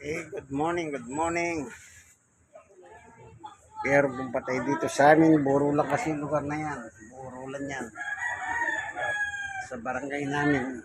Okay, good morning, good morning. Pero kung patay dito sa amin, buro lang kasi lugar na yan. Buro lang yan. Sa barangay namin.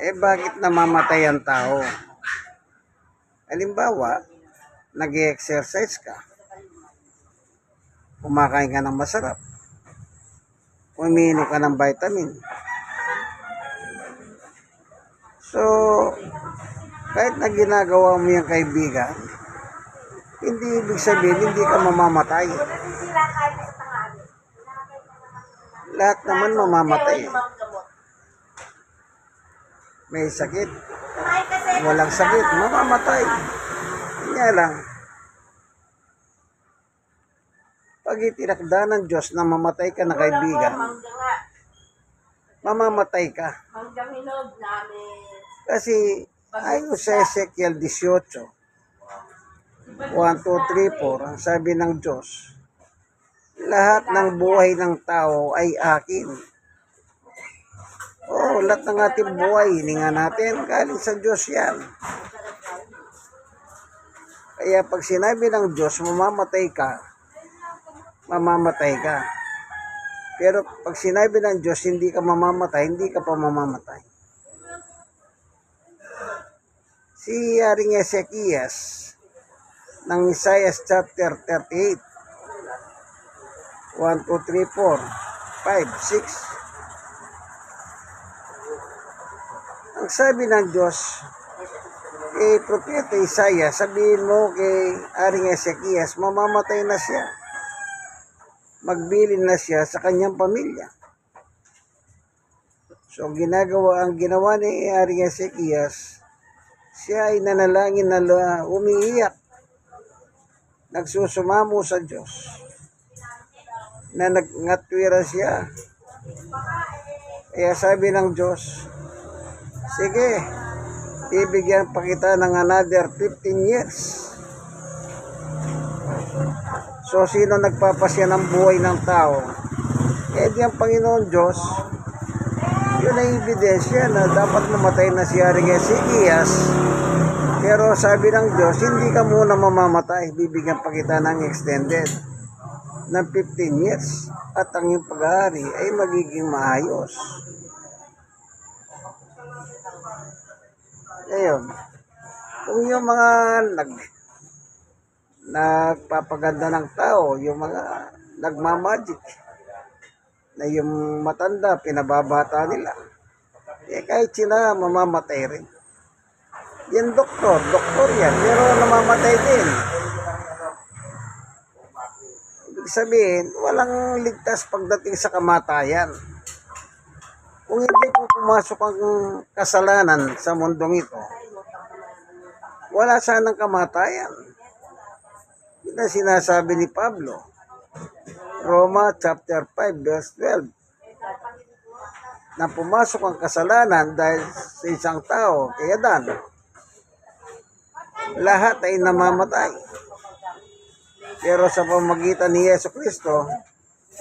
Eh bakit namamatay ang tao? Halimbawa, nag exercise ka. Kumakain ka ng masarap. Umiinom ka ng vitamin. So, kahit na ginagawa mo yung kaibigan, hindi ibig sabihin hindi ka mamamatay. Lahat naman mamamatay. May sakit, walang sakit, mamamatay. Kanya lang. Pag itinakda ng Diyos na mamatay ka na kaibigan, mamamatay ka. hanggang hinog namin. Kasi ayon sa Ezekiel 18, 1, 2, 3, 4, ang sabi ng Diyos, lahat ng buhay ng tao ay akin. Oh, lahat ng ating buhay, hininga natin, galing sa Diyos yan. Kaya pag sinabi ng Diyos, mamamatay ka, mamamatay ka. Pero pag sinabi ng Diyos, hindi ka mamamatay, hindi ka pa mamamatay. Si Haring Ezekias ng Isaiah chapter 38 1, 2, 3, 4 5, 6 ang sabi ng Diyos kay Propeta Isaiah sabihin mo kay Haring Ezekias mamamatay na siya. Magbilin na siya sa kanyang pamilya. So ginagawa ang ginawa ni Haring Ezekias siya ay nanalangin na umiiyak. Nagsusumamo sa Diyos. Na nagngatwira siya. Kaya sabi ng Diyos, Sige, bibigyan pa kita ng another 15 years. So, sino nagpapasya ng buhay ng tao? Eh, di ang Panginoon Diyos, yun ay ebidensya na dapat mamatay na si Haring Ezekias. Pero sabi ng Diyos, hindi ka muna mamamatay. Bibigyan pa kita ng extended ng 15 years. At ang iyong pag-aari ay magiging maayos. Ngayon, kung yung mga nag nagpapaganda ng tao, yung mga nagmamagic, na yung matanda, pinababata nila. Eh kahit sila mamamatay rin. Yan doktor, doktor yan, pero namamatay din. Ibig sabihin, walang ligtas pagdating sa kamatayan. Kung hindi po pumasok ang kasalanan sa mundong ito, wala sanang kamatayan. Yun ang sinasabi ni Pablo. Roma chapter 5 verse 12 na pumasok ang kasalanan dahil sa isang tao, kaya Dan, lahat ay namamatay. Pero sa pamagitan ni Yeso Kristo,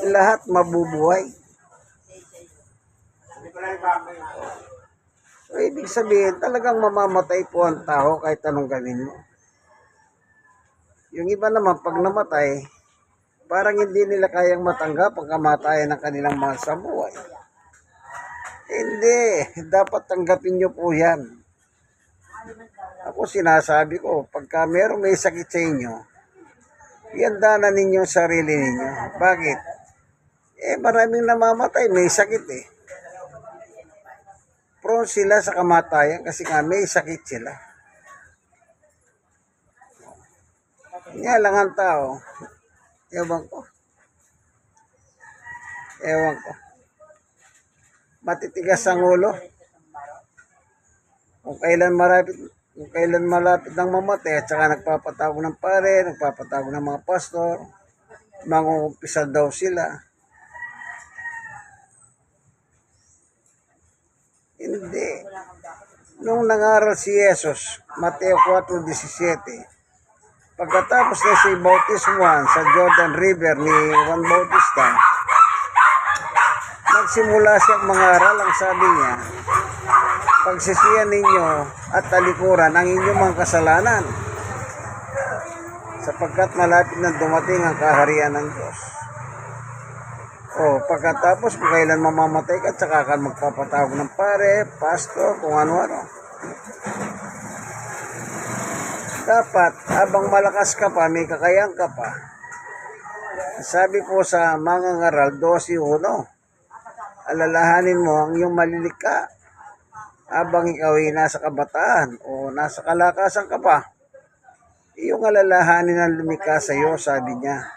lahat mabubuhay. So, ibig sabihin, talagang mamamatay po ang tao kahit anong gawin mo. Yung iba naman, pag namatay, parang hindi nila kayang matanggap ang kamatayan ng kanilang mahal sa buhay. Hindi, dapat tanggapin nyo po yan. Ako sinasabi ko, pagka meron may sakit sa inyo, iandanan ninyo ang sarili ninyo. Bakit? Eh, maraming namamatay, may sakit eh. Prone sila sa kamatayan kasi nga may sakit sila. Nga lang ang tao, ewan ko. Ewan ko. Matitigas ang ulo. Kung kailan marapit, kung kailan malapit ng mamatay at saka nagpapatago ng pare, nagpapatago ng mga pastor, mangungumpisa daw sila. Hindi. Nung nangaral si Jesus, Mateo 4.17, pagkatapos na si bautismuhan sa Jordan River ni Juan Bautista, nagsimula siyang mangaral, ang sabi niya, pagsisiyan ninyo at talikuran ang inyong mga kasalanan sapagkat malapit na dumating ang kaharian ng Diyos. O pagkatapos kung kailan mamamatay ka, tsaka ka magpapatawag ng pare, pastor, kung ano-ano. Dapat, habang malakas ka pa, may kakayang ka pa. Sabi po sa mga ngaral 12.1, alalahanin mo ang iyong malilika habang ikaw ay nasa kabataan o nasa kalakasan ka pa. Iyong alalahanin ang lumika sa iyo, sabi niya.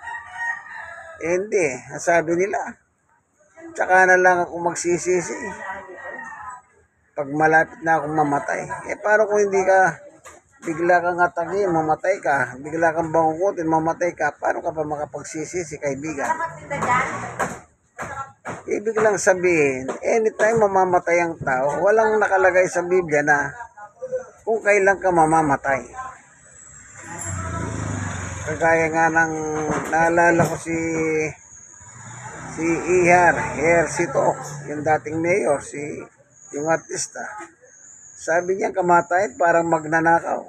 Eh, hindi, sabi nila. Tsaka na lang ako magsisisi. Pag malapit na akong mamatay. Eh, paano kung hindi ka bigla kang atagin, mamatay ka, bigla kang bangukutin, mamatay ka, paano ka pa makapagsisisi, kaibigan? Ibig lang sabihin, anytime mamamatay ang tao, walang nakalagay sa Biblia na kung kailan ka mamamatay. Kagaya nga ng naalala ko si si Ihar, Her Sito, yung dating mayor, si yung artista. Sabi niya kamatayan parang magnanakaw.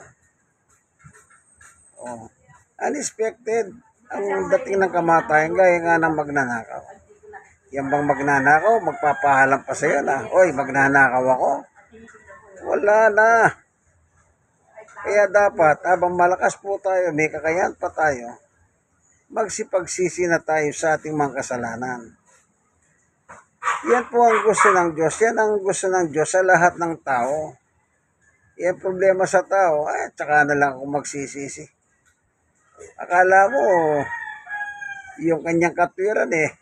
Oh. Unexpected ang dating ng kamatayan gaya nga ng magnanakaw. Yan bang magnanakaw, magpapahalam pa sa'yo na, Oy, magnanakaw ako. Wala na. Kaya dapat, habang malakas po tayo, may kakayahan pa tayo, magsipagsisi na tayo sa ating mga kasalanan. Yan po ang gusto ng Diyos. Yan ang gusto ng Diyos sa lahat ng tao. Yan problema sa tao, eh, tsaka na lang ako magsisisi. Akala mo, yung kanyang katwiran eh,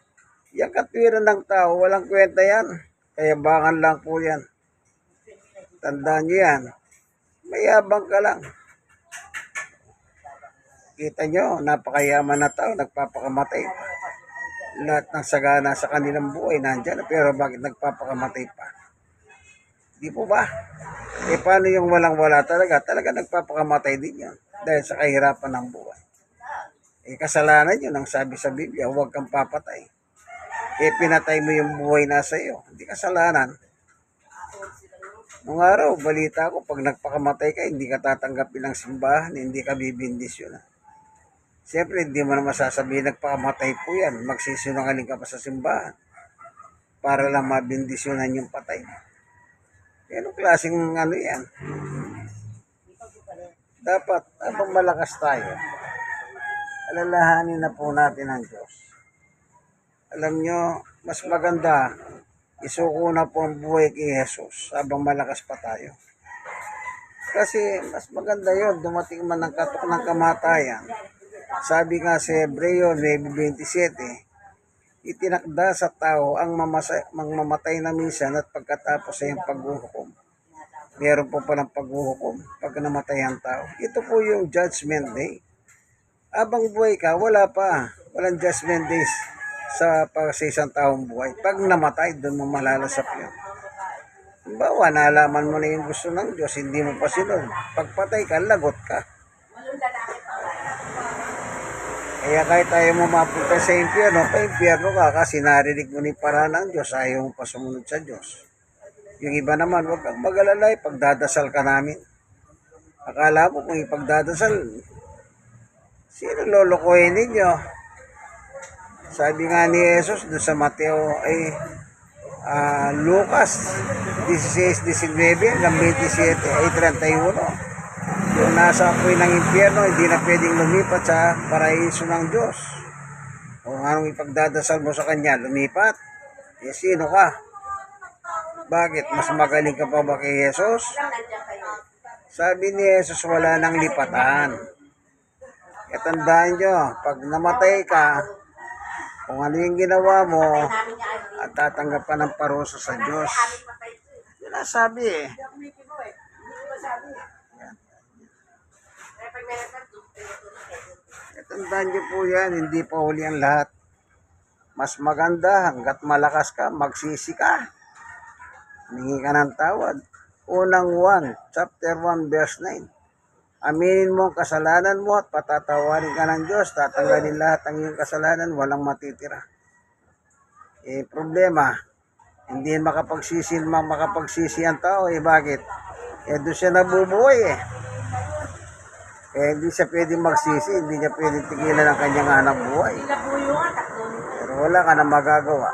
yung katwiran ng tao, walang kwenta yan. Kaya bangan lang po yan. Tandaan nyo yan. Mayabang ka lang. Kita nyo, napakayaman na tao, nagpapakamatay pa. Lahat ng sagana sa kanilang buhay nandyan, pero bakit nagpapakamatay pa? Di po ba? Eh paano yung walang-wala talaga? Talaga nagpapakamatay din yan dahil sa kahirapan ng buhay. Eh kasalanan yun ang sabi sa Biblia, huwag kang papatay. Eh pinatay mo yung buhay nasa iyo. Hindi kasalanan. Nung araw, balita ko, pag nagpakamatay ka, hindi ka tatanggapin ng simbahan, hindi ka bibindisyon. Siyempre, hindi mo na masasabihin nagpakamatay po yan. Magsisinungaling ka pa sa simbahan para lang mabindisyonan yung patay. Eh, Anong klaseng ano yan? Dapat, habang malakas tayo, alalahanin na po natin ang Diyos. Alam nyo, mas maganda, isuko na po ang buhay kay Jesus habang malakas pa tayo. Kasi mas maganda yon dumating man ng katok ng kamatayan. Sabi nga sa Hebreo 9.27, itinakda sa tao ang mamasa, mamatay na minsan at pagkatapos ay ang paghuhukom. Meron po palang paghuhukom pag namatay ang tao. Ito po yung judgment day. Abang buhay ka, wala pa. Walang judgment days sa pag sa isang taong buhay. Pag namatay, doon mo malalasap yun. Bawa, nalaman mo na yung gusto ng Diyos, hindi mo pa sinunod. Pagpatay ka, lagot ka. Kaya kahit tayo mo mapunta sa impyerno, pa impyerno ka kasi narinig mo ni para ng Diyos, ayaw mo pa sumunod sa Diyos. Yung iba naman, huwag kang mag-alalay, pagdadasal ka namin. Akala mo kung ipagdadasal, sino lolokohin ninyo? Sabi nga ni Jesus doon sa Mateo ay ah, Lucas 16-19 hanggang 27 ay 31. Yung nasa apoy ng impyerno, hindi na pwedeng lumipat sa paraiso ng Diyos. Kung anong ipagdadasal mo sa Kanya, lumipat. Eh, sino ka? Bakit? Mas magaling ka pa ba kay Jesus? Sabi ni Jesus, wala nang lipatan. Kaya tandaan nyo, pag namatay ka, kung ano yung ginawa mo, at tatanggap ka ng parusa sa Diyos. Yun ang sabi eh. Tandaan nyo po yan, hindi pa huli ang lahat. Mas maganda, hanggat malakas ka, magsisi ka. Humingi ka ng tawad. Unang 1, chapter 1, verse 9. Aminin mo ang kasalanan mo at patatawarin ka ng Diyos. Tatanggalin lahat ang iyong kasalanan, walang matitira. Eh, problema, Hindi makapagsisi, ma- makapagsisi ang tao eh. Bakit? Eh doon siya nabubuhay eh. Eh hindi siya pwedeng magsisi, hindi niya pwedeng tigilan ang kanyang hanap buhay. Tatlo. Pero wala ka na magagawa.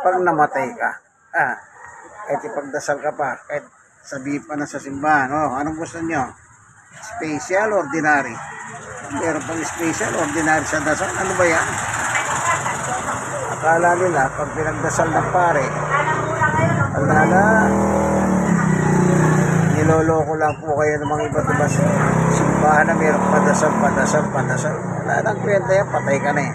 Pag namatay ka, ah, kahit ipagdasal ka pa, kahit sabihin pa na sa simbahan, oh, anong gusto nyo? Special, ordinary. Meron pang special, ordinary sa dasal. Ano ba yan? Akala nila, pag pinagdasal ng pare, wala na. Niloloko lang po kayo ng mga iba't ibang simbahan na meron padasal, padasal, padasal. Wala nang kwenta yan, patay ka na eh.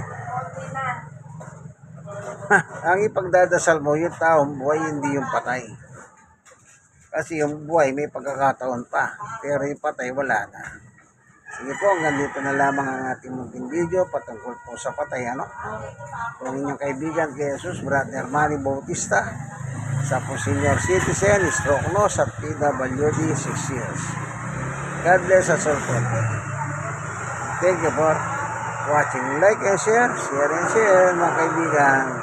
Ha, ang ipagdadasal mo, yung taong buhay, hindi yung patay. Kasi yung buhay, may pagkakataon pa. Pero yung patay, wala na. Sige po, hanggang dito na lamang ang ating munting video patungkol po sa patay. Ano? Kung inyong kaibigan kay Jesus, Brother Manny Bautista, sa po senior citizen, stroke nose at PWD 6 years. God bless us all po. Thank you for watching. Like and share, share and share mga kaibigan.